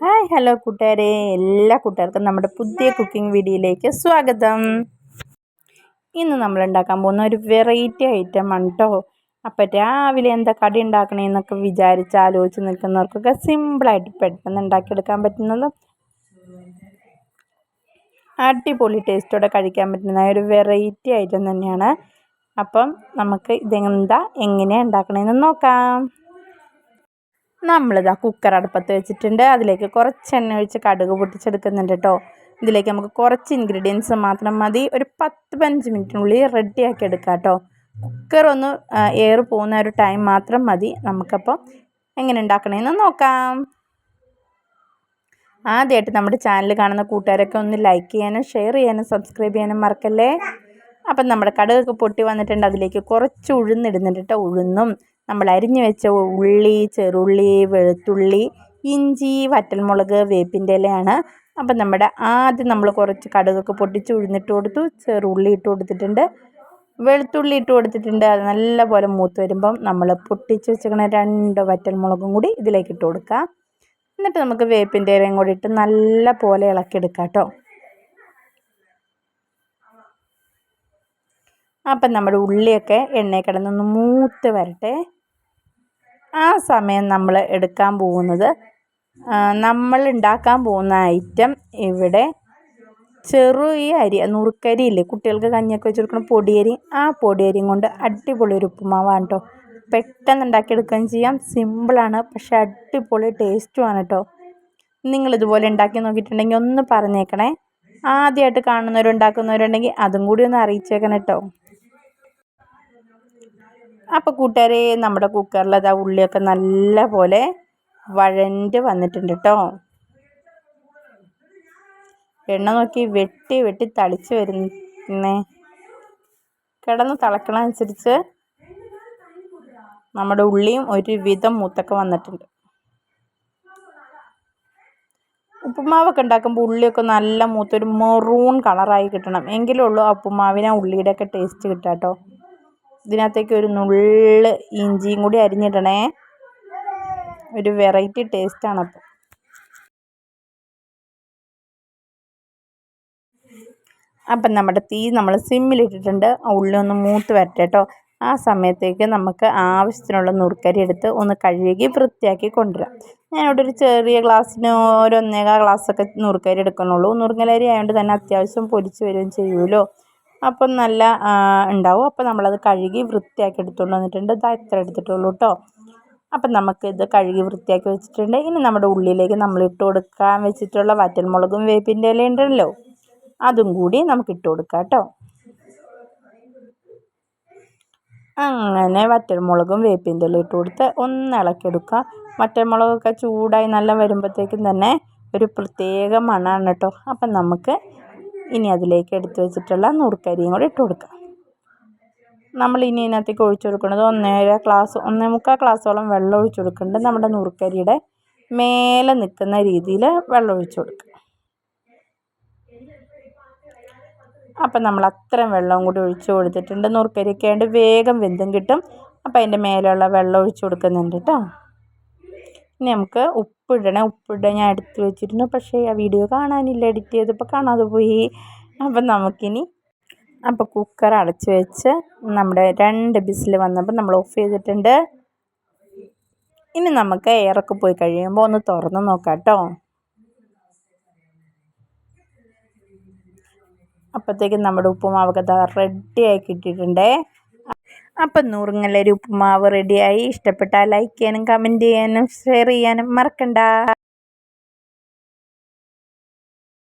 Hi hello കൂട്ടുകാരെ. എല്ലാ കൂട്ടുകാർക്കും നമ്മുടെ പുതിയ കുക്കിംഗ് വീഡിയോയിലേക്ക് സ്വാഗതം. ഇന്ന് നമ്മൾ ഉണ്ടാക്കാൻ പോകുന്ന ഒരു വെറൈറ്റി ഐറ്റം ആണ് കേട്ടോ അപ്പം രാവിലെ എന്താ കടി ഉണ്ടാക്കണേന്നൊക്കെ വിചാരിച്ച് ആലോചിച്ച് നിൽക്കുന്നവർക്കൊക്കെ സിമ്പിളായിട്ട് പെട്ടെന്ന് ഉണ്ടാക്കിയെടുക്കാൻ പറ്റുന്നതും അടിപൊളി ടേസ്റ്റോടെ കഴിക്കാൻ പറ്റുന്ന ഒരു വെറൈറ്റി ഐറ്റം തന്നെയാണ്. അപ്പം നമുക്ക് ഇതെന്താ എങ്ങനെയാണ് ഉണ്ടാക്കണമെന്ന് നോക്കാം. നമ്മളിതാ കുക്കർ അടുപ്പത്ത് വെച്ചിട്ടുണ്ട്. അതിലേക്ക് കുറച്ച് എണ്ണ ഒഴിച്ച് കടുക് പൊട്ടിച്ചെടുക്കുന്നുണ്ട് കേട്ടോ ഇതിലേക്ക് നമുക്ക് കുറച്ച് ഇൻഗ്രീഡിയൻസ് മാത്രം മതി. ഒരു പത്ത് പതിനഞ്ച് മിനിറ്റിനുള്ളിൽ റെഡിയാക്കി എടുക്കാം കേട്ടോ കുക്കർ ഒന്ന് എയർ പോകുന്ന ഒരു ടൈം മാത്രം മതി. നമുക്കപ്പോൾ എങ്ങനെ ഉണ്ടാക്കണമെന്ന് നോക്കാം. ആദ്യമായിട്ട് നമ്മുടെ ചാനൽ കാണുന്ന കൂട്ടുകാരൊക്കെ ഒന്ന് ലൈക്ക് ചെയ്യാനും ഷെയർ ചെയ്യാനും സബ്സ്ക്രൈബ് ചെയ്യാനും മറക്കല്ലേ? അപ്പം നമ്മുടെ കടുകൊക്കെ പൊട്ടി വന്നിട്ടുണ്ട്. അതിലേക്ക് കുറച്ച് ഉഴുന്നിടുന്നുണ്ട് കേട്ടോ ഉഴുന്നും നമ്മൾ അരിഞ്ഞു വെച്ച ഉള്ളി ചെറുള്ളി വെളുത്തുള്ളി ഇഞ്ചി വറ്റൽമുളക് വേപ്പിന്റെ ഇലയാണ്. അപ്പം നമ്മുടെ ആദ്യം നമ്മൾ കുറച്ച് കടുകൊക്കെ പൊട്ടിച്ച് ഉഴുന്നിട്ട് കൊടുത്തു. ചെറുള്ളി ഇട്ട് കൊടുത്തിട്ടുണ്ട്. വെളുത്തുള്ളി ഇട്ട് കൊടുത്തിട്ടുണ്ട്. അത് നല്ലപോലെ മൂത്ത് വരുമ്പം നമ്മൾ പൊട്ടിച്ച് വെച്ചിരിക്കുന്ന രണ്ട് വറ്റൽമുളകും കൂടി ഇതിലേക്ക് ഇട്ട് കൊടുക്കുക എന്നിട്ട് നമുക്ക് വേപ്പിന്റെ ഇലയും കൂടി ഇട്ട് നല്ല പോലെ ഇളക്കിയെടുക്കാം കേട്ടോ. അപ്പം നമ്മുടെ ഉള്ളിയൊക്കെ എണ്ണയിൽ കിടന്നൊന്ന് മൂത്ത് വരട്ടെ. ആ സമയം നമ്മൾ എടുക്കാൻ പോകുന്നത് നമ്മൾ ഉണ്ടാക്കാൻ പോകുന്ന ഐറ്റം ഇവിടെ ചെറു ഈ അരി നുറുക്കരി ഇല്ലേ? കുട്ടികൾക്ക് കഞ്ഞിയൊക്കെ വെച്ച് കൊടുക്കുന്ന പൊടിയരി. ആ പൊടിയരിയും കൊണ്ട് അടിപൊളി ഒരു ഉപ്പുമാവാണ് കേട്ടോ പെട്ടെന്ന് ഉണ്ടാക്കിയെടുക്കുകയും ചെയ്യാം. സിമ്പിളാണ് പക്ഷേ അടിപൊളി ടേസ്റ്റുമാണ് കേട്ടോ നിങ്ങളിതുപോലെ ഉണ്ടാക്കി നോക്കിയിട്ടുണ്ടെങ്കിൽ ഒന്ന് പറഞ്ഞേക്കണേ. ആദ്യമായിട്ട് കാണുന്നവരുണ്ടാക്കുന്നവരുണ്ടെങ്കിൽ അതും കൂടി ഒന്ന് അറിയിച്ചേക്കണം കേട്ടോ അപ്പോൾ കൂട്ടുകാരെ നമ്മുടെ കുക്കറിൽ അതാ ഉള്ളിയൊക്കെ നല്ല പോലെ വഴണ്ട് വന്നിട്ടുണ്ട് കേട്ടോ എണ്ണ നോക്കി വെട്ടി വെട്ടി തളിച്ച് വരുന്നേ. കിടന്ന് തിളക്കണനുസരിച്ച് നമ്മുടെ ഉള്ളിയും ഒരുവിധം മൂത്തൊക്കെ വന്നിട്ടുണ്ട്. ഉപ്പുമാവൊക്കെ ഉണ്ടാക്കുമ്പോൾ ഉള്ളിയൊക്കെ നല്ല മൂത്തൊരു മെറൂൺ കളറായി കിട്ടണം. എങ്കിലുള്ളൂ ആ ഉപ്പുമാവിനെ ഉള്ളിയുടെയൊക്കെ ടേസ്റ്റ് കിട്ടാം കേട്ടോ ഇതിനകത്തേക്ക് ഒരു നുള്ള് ഇഞ്ചിയും കൂടി അരിഞ്ഞിടണേ. ഒരു വെറൈറ്റി ടേസ്റ്റാണ് അപ്പോൾ അപ്പം നമ്മുടെ തീ നമ്മൾ സിമ്മിലിട്ടിട്ടുണ്ട്. ഉള്ളി ഒന്ന് മൂത്ത് വരട്ടെ കേട്ടോ. ആ സമയത്തേക്ക് നമുക്ക് ആവശ്യത്തിനുള്ള നുറുക്കരി എടുത്ത് ഒന്ന് കഴുകി വൃത്തിയാക്കി കൊണ്ടുവരാം. ഞാനിവിടെ ഒരു ചെറിയ ഗ്ലാസ്സിന് ഒരു ഒന്നേകാൽ ഗ്ലാസ്സൊക്കെ നുറുക്കരി എടുക്കണുള്ളൂ. നുറുങ്ങലരി ആയതുകൊണ്ട് തന്നെ അത്യാവശ്യം പൊരിച്ച് വരികയും ചെയ്യുമല്ലോ. അപ്പം നല്ല ഉണ്ടാവും. അപ്പോൾ നമ്മളത് കഴുകി വൃത്തിയാക്കി എടുത്തുകൊണ്ട് വന്നിട്ടുണ്ട്. ഇതാ ഇത്ര എടുത്തിട്ടുള്ളൂ കേട്ടോ അപ്പം നമുക്കിത് കഴുകി വൃത്തിയാക്കി വെച്ചിട്ടുണ്ട്. ഇനി നമ്മുടെ ഉള്ളിലേക്ക് നമ്മൾ ഇട്ട് കൊടുക്കാൻ വെച്ചിട്ടുള്ള വറ്റൽമുളകും വേപ്പിന്റെ ഇല ഉണ്ടല്ലോ. അതും കൂടി നമുക്ക് ഇട്ട് കൊടുക്കാം കേട്ടോ അങ്ങനെ വറ്റൽമുളകും വേപ്പിന്റെ ഇല ഇട്ട് കൊടുത്ത് ഒന്ന് ഇളക്കിയെടുക്കുക. വറ്റൽമുളകൊക്കെ ചൂടായി നല്ല വരുമ്പോഴത്തേക്കും തന്നെ ഒരു പ്രത്യേക മണമാണ് കേട്ടോ അപ്പം നമുക്ക് ഇനി അതിലേക്ക് എടുത്തു വെച്ചിട്ടുള്ള നുറുക്കരിയും കൂടി ഇട്ട് കൊടുക്കുക നമ്മൾ ഇനി ഇതിനകത്തേക്ക് ഒഴിച്ചു കൊടുക്കുന്നത് ഒന്നര ഗ്ലാസ് ഒന്നേ മുക്കാൽ ഗ്ലാസ്സോളം വെള്ളം ഒഴിച്ചു കൊടുക്കുന്നുണ്ട്. നമ്മുടെ നുറുക്കരിയുടെ മേലെ നിൽക്കുന്ന രീതിയിൽ വെള്ളം ഒഴിച്ചു കൊടുക്കുക അപ്പം നമ്മൾ അത്രയും വെള്ളവും കൂടി ഒഴിച്ചു കൊടുത്തിട്ടുണ്ട്. നുറുക്കരിയൊക്കെ ആയതുകൊണ്ട് വേഗം വെന്തും കിട്ടും. അപ്പം അതിന്റെ മേലെയുള്ള വെള്ളം ഒഴിച്ചു കൊടുക്കുന്നുണ്ട് കേട്ടോ. ഇനി നമുക്ക് ഉപ്പിടണേ. ഉപ്പിടാൻ ഞാൻ എടുത്ത് വെച്ചിരുന്നു. പക്ഷേ ആ വീഡിയോ കാണാനില്ല. എഡിറ്റ് ചെയ്തപ്പോൾ കാണാതെ പോയി. അപ്പം നമുക്കിനി അപ്പോൾ കുക്കർ അടച്ച് വെച്ച് നമ്മുടെ രണ്ട് ബിസിൽ വന്നപ്പോൾ നമ്മൾ ഓഫ് ചെയ്തിട്ടുണ്ട്. ഇനി നമുക്ക് എയറൊക്കെ പോയി കഴിയുമ്പോൾ ഒന്ന് തുറന്ന് നോക്കാം കേട്ടോ അപ്പോഴത്തേക്കും നമ്മുടെ ഉപ്പുമാവൊക്കെ റെഡിയായി കിട്ടിയിട്ടുണ്ടേ. അപ്പം നൂറുങ്ങലരി ഉപ്പുമാവ് റെഡിയായി ഇഷ്ടപ്പെട്ടാൽ ലൈക്ക് ചെയ്യാനും കമന്റ് ചെയ്യാനും ഷെയർ ചെയ്യാനും മറക്കണ്ട.